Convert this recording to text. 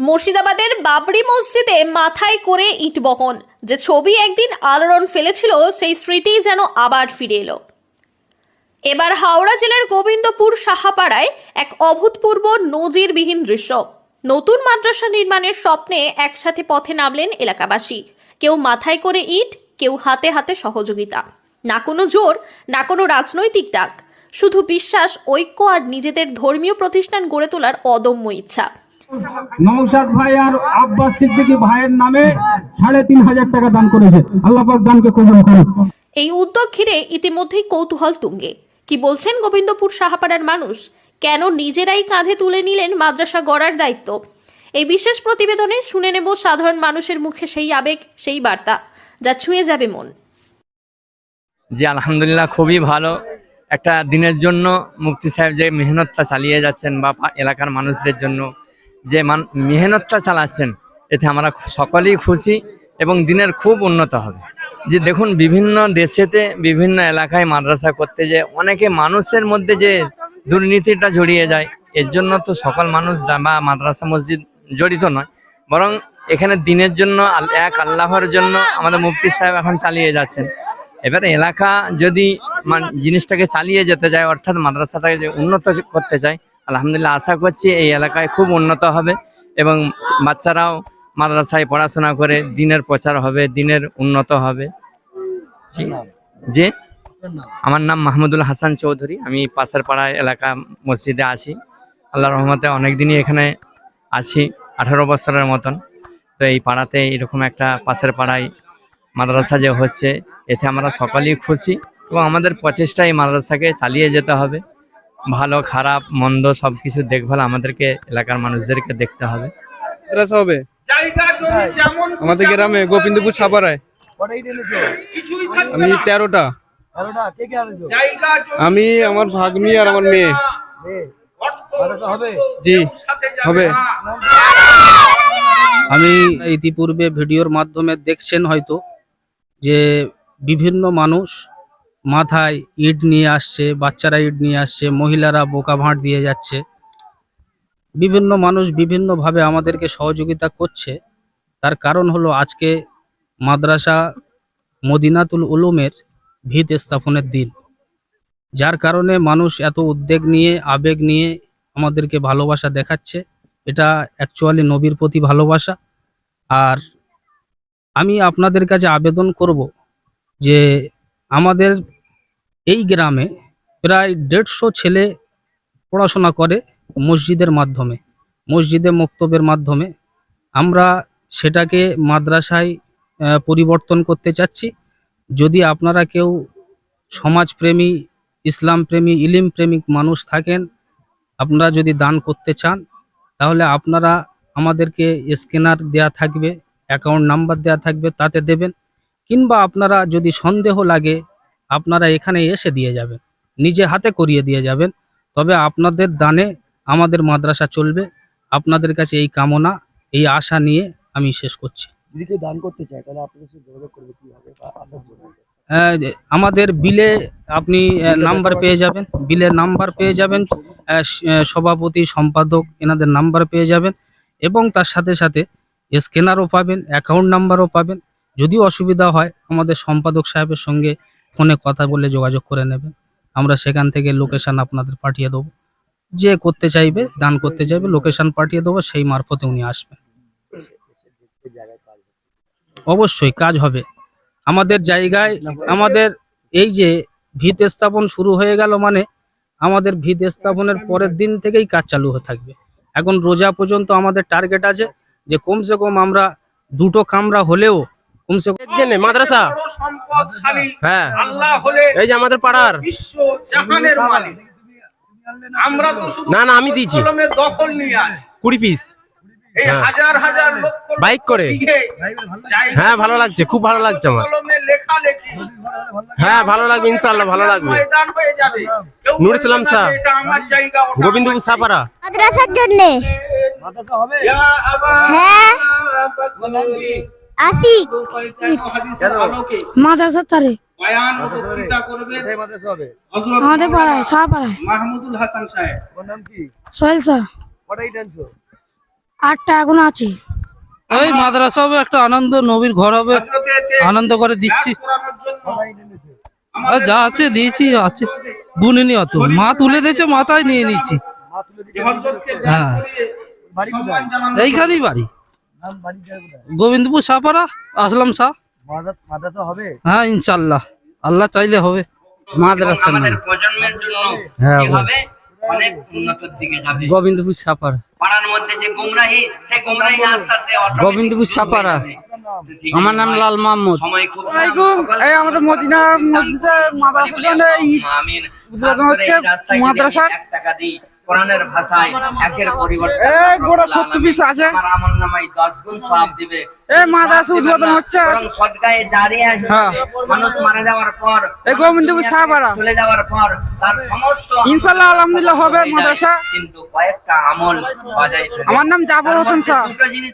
মুর্শিদাবাদের বাবরি মসজিদে মাথায় করে ইট বহন। যে ছবি একদিন আলোড়ন ফেলেছিল, সেই স্মৃতি যেন আবার ফিরে এলো। এবার হাওড়া জেলার গোবিন্দপুর সাহাপাড়ায় এক অভূতপূর্ব নজিরবিহীন দৃশ্য। নতুন মাদ্রাসা নির্মাণের স্বপ্নে একসাথে পথে নামলেন এলাকাবাসী। কেউ মাথায় করে ইট, কেউ হাতে হাতে সহযোগিতা। না কোনো জোর, না কোনো রাজনৈতিক ডাক। শুধু বিশ্বাস, ঐক্য আর নিজেদের ধর্মীয় প্রতিষ্ঠান গড়ে তোলার অদম্য ইচ্ছা। নৌসাদ ভাই আর আব্বাস সিদ্দিকী ভাইয়ের নামে সাড়ে তিন হাজার টাকা দান করেছে। আল্লাহ দানকে কবুল করুন। এই উদ্যোগ ঘিরে ইতিমধ্যেই কৌতূহল তুঙ্গে। কি বলছেন গোবিন্দপুর সাহাপাড়ার মানুষ? কেন নিজেরাই কাঁধে তুলে নিলেন মাদ্রাসা গড়ার দায়িত্ব? এই বিশেষ প্রতিবেদনে শুনে নেব সাধারণ মানুষের মুখে সেই আবেগ সেই বার্তা যা ছুঁয়ে যাবে মন। জি আলহামদুলিল্লাহ খুবই ভালো। একটা দিনের জন্য মুফতি সাহেব যে মেহনতটা চালিয়ে যাচ্ছেন বা এলাকার মানুষদের জন্য যে মান মেহনতটা চালাচ্ছেন, এতে আমরা সকলেই খুশি এবং দিনের খুব উন্নত হবে। যে দেখুন, বিভিন্ন দেশেতে, বিভিন্ন এলাকায় মাদ্রাসা করতে যে অনেকে মানুষের মধ্যে যে দুর্নীতিটা জড়িয়ে যায়, এর জন্য তো সকল মানুষ বা মাদ্রাসা মসজিদ জড়িত নয়। বরং এখানে দিনের জন্য এক আল্লাহর জন্য আমাদের মুফতি সাহেব এখন চালিয়ে যাচ্ছেন। এবারে এলাকা যদি জিনিসটাকে চালিয়ে যেতে চায় অর্থাৎ মাদ্রাসাটাকে উন্নত করতে চায় আলহামদুলিল্লাহ আশা করছি এই এলাকায় খুব উন্নত হবে এবং বাচ্চারাও মাদ্রাসায় পড়াশোনা করে দিনের প্রচার হবে দিনের উন্নত হবে। যে আমার নাম মাহমুদুল হাসান চৌধুরী। আমি পাশের পাড়ায় এলাকা মসজিদে আছি। আল্লাহ রহমতে অনেক দিনই এখানে আছি আঠারো বছরের মতন। তো এই পাড়াতে এরকম একটা পাশের পাড়ায় মাদ্রাসা যে হচ্ছে এতে আমরা সকলেই খুশি এবং আমাদের প্রচেষ্টা এই মাদ্রাসাকে চালিয়ে যেতে হবে। ভালো খারাপ মন্দ সব কিছু দেখভাল আমাদেরকে এলাকার মানুষদেরকে দেখতে হবে। মাদ্রাসা হবে। আমাদের গ্রামে গোবিন্দপুর সাপাড়ায়। আমি তেরোটা। আমি আমার ভাগ্নি আর আমার মেয়ে। মেয়ে হবে জি হবে। আমি ইতিপূর্বে ভিডিওর মাধ্যমে দেখছেন হয়তো যে বিভিন্ন মানুষ মাথায় ইট নিয়ে আসছে, বাচ্চারা ইট নিয়ে আসছে, মহিলারা বোকা ভাঁট দিয়ে যাচ্ছে। বিভিন্ন মানুষ বিভিন্নভাবে আমাদেরকে সহযোগিতা করছে। তার কারণ হলো আজকে মাদ্রাসা মদিনাতুল উলুমের ভিত স্থাপনের দিন। যার কারণে মানুষ এত উদ্বেগ নিয়ে, আবেগ নিয়ে আমাদেরকে ভালোবাসা দেখাচ্ছে। এটা অ্যাকচুয়ালি নবীর প্রতি ভালোবাসা। আর আমি আপনাদের কাছে আবেদন করব যে আমাদের এই গ্রামে প্রায় দেড়শো ছেলে পড়াশোনা করে মসজিদের মাধ্যমে, মসজিদে মক্তবের মাধ্যমে। আমরা সেটাকে মাদ্রাসায় পরিবর্তন করতে চাচ্ছি। যদি আপনারা কেউ সমাজপ্রেমী, ইসলামপ্রেমী ইলিম প্রেমিক মানুষ থাকেন, আপনারা যদি দান করতে চান, তাহলে আপনারা আমাদেরকে স্ক্যানার দেয়া থাকবে, অ্যাকাউন্ট নাম্বার দেয়া থাকবে, তাতে দেবেন। কিংবা আপনারা যদি সন্দেহ লাগে আপনারা এখানে এসে দিয়ে যাবেন। নিজে হাতে করিয়ে দিয়ে যাবেন। তবে আপনাদের দানে আমাদের মাদ্রাসা চলবে। আপনাদের কাছে এই কামনা এই আশা নিয়ে আমি শেষ করছি। যদি কেউ দান করতে চায় তাহলে আপনাদের সাথে যোগাযোগ করবে কীভাবে বা আসার জন্য। আমাদের বিলে আপনি নাম্বার পেয়ে যাবেন। বিলের নাম্বার পেয়ে যাবেন। সভাপতি সম্পাদক এনাদের নাম্বার পেয়ে যাবেন। এবং তার সাথে সাথে স্ক্যানারও পাবেন অ্যাকাউন্ট নাম্বারও পাবেন। যদি অসুবিধা হয় আমাদের সম্পাদক সাহেবের সঙ্গে ফোনে কথা বলে যোগাযোগ করে নেবেন আমরা সেখান থেকে লোকেশন আপনাদের পাঠিয়ে দেবো। যে করতে চাইবে, দান করতে চাইবে লোকেশন পাঠিয়ে দেবো, সেই মারফতে উনি আসবেন। অবশ্যই কাজ হবে। আমাদের জায়গায়, আমাদের এই যে ভিত স্থাপন শুরু হয়ে গেল মানে আমাদের ভিত স্থাপনের পরের দিন থেকেই কাজ চালু হয়ে থাকবে। এখন রোজা পর্যন্ত আমাদের টার্গেট আছে যে কমসে কম আমরা দুটো কামরা হলেও কমসে কম এর হ্যাঁ। এই যে আমাদের পাড়ার। বিশ্ব জাহানের মালিক। আমরা তো না না আমি দিয়েছি। দখল নিয়ে আছি কুড়ি পিস হ্যাঁ। হাজার হাজার বাইক করে। হ্যাঁ ভালো লাগছে খুব ভালো লাগছে আমার। হ্যাঁ ভালো লাগবে ইনশাল্লাহ ভালো লাগবে। ময়দান হয়ে নুর ইসলাম শাহ, গোবিন্দপুর মাদ্রাসার জন্য। হ্যাঁ। মাদ্রাসার তারে। আমাদের পাড়ায় শাহ পাড়ায় মাহমুদুল হাসান সাহেব। তোমার নাম কি? সোহেল শাহ কটাই টানছো? আটটা এখন আছে। ওই মাদ্রাসা হবে একটা আনন্দ নবীর ঘর হবে। আনন্দ করে দিচ্ছি। যা আছে দিয়েছি আছে। গুনিনি অত। মা তুলে দিয়েছে মাথায় নিয়ে নিচ্ছি হ্যাঁ। এইখানেই বাড়ি। গোবিন্দপুর সাপাড়া আসলাম শাহ মাদ্রাসা হবে? হ্যাঁ ইনশাল্লাহ আল্লাহ চাইলে হবে। মাদ্রাসা হ্যাঁ, কি হবে অনেক উন্নতির দিকে যাবে। গোবিন্দপুর সাপাড়া। পাড়ার মধ্যে যে গুমরাহি সেই গুমরাহি আস্তে আস্তে automatic গোবিন্দপুর সাপাড়া। আমার নাম লাল মাহমুদ। এই আমাদের মদিনা মসজিদে মাদ্রাসার উদ্বোধন হচ্ছে মাদ্রাসার। কোরআনের ভাষায় একের পরিবর্তে এ গোড়া 70 পিস আছে। আমার আমল নামায় দশ গুণ সওয়াব দিবে এ মাদাস উদ্বোধন হচ্ছে। বরং সদকায়ে জারিয়া হ্যাঁ। মানুষ মারা যাওয়ার পর এ গোবিন্দপুর সাহাবারা। চলে যাওয়ার পর তার সমস্ত ইনশাল্লাহ আলহামদুলিল্লাহ হবে মাদ্রাসা। কিন্তু কয়েকটা আমল বজায় আমার নাম জাফর হোসেন জিনিস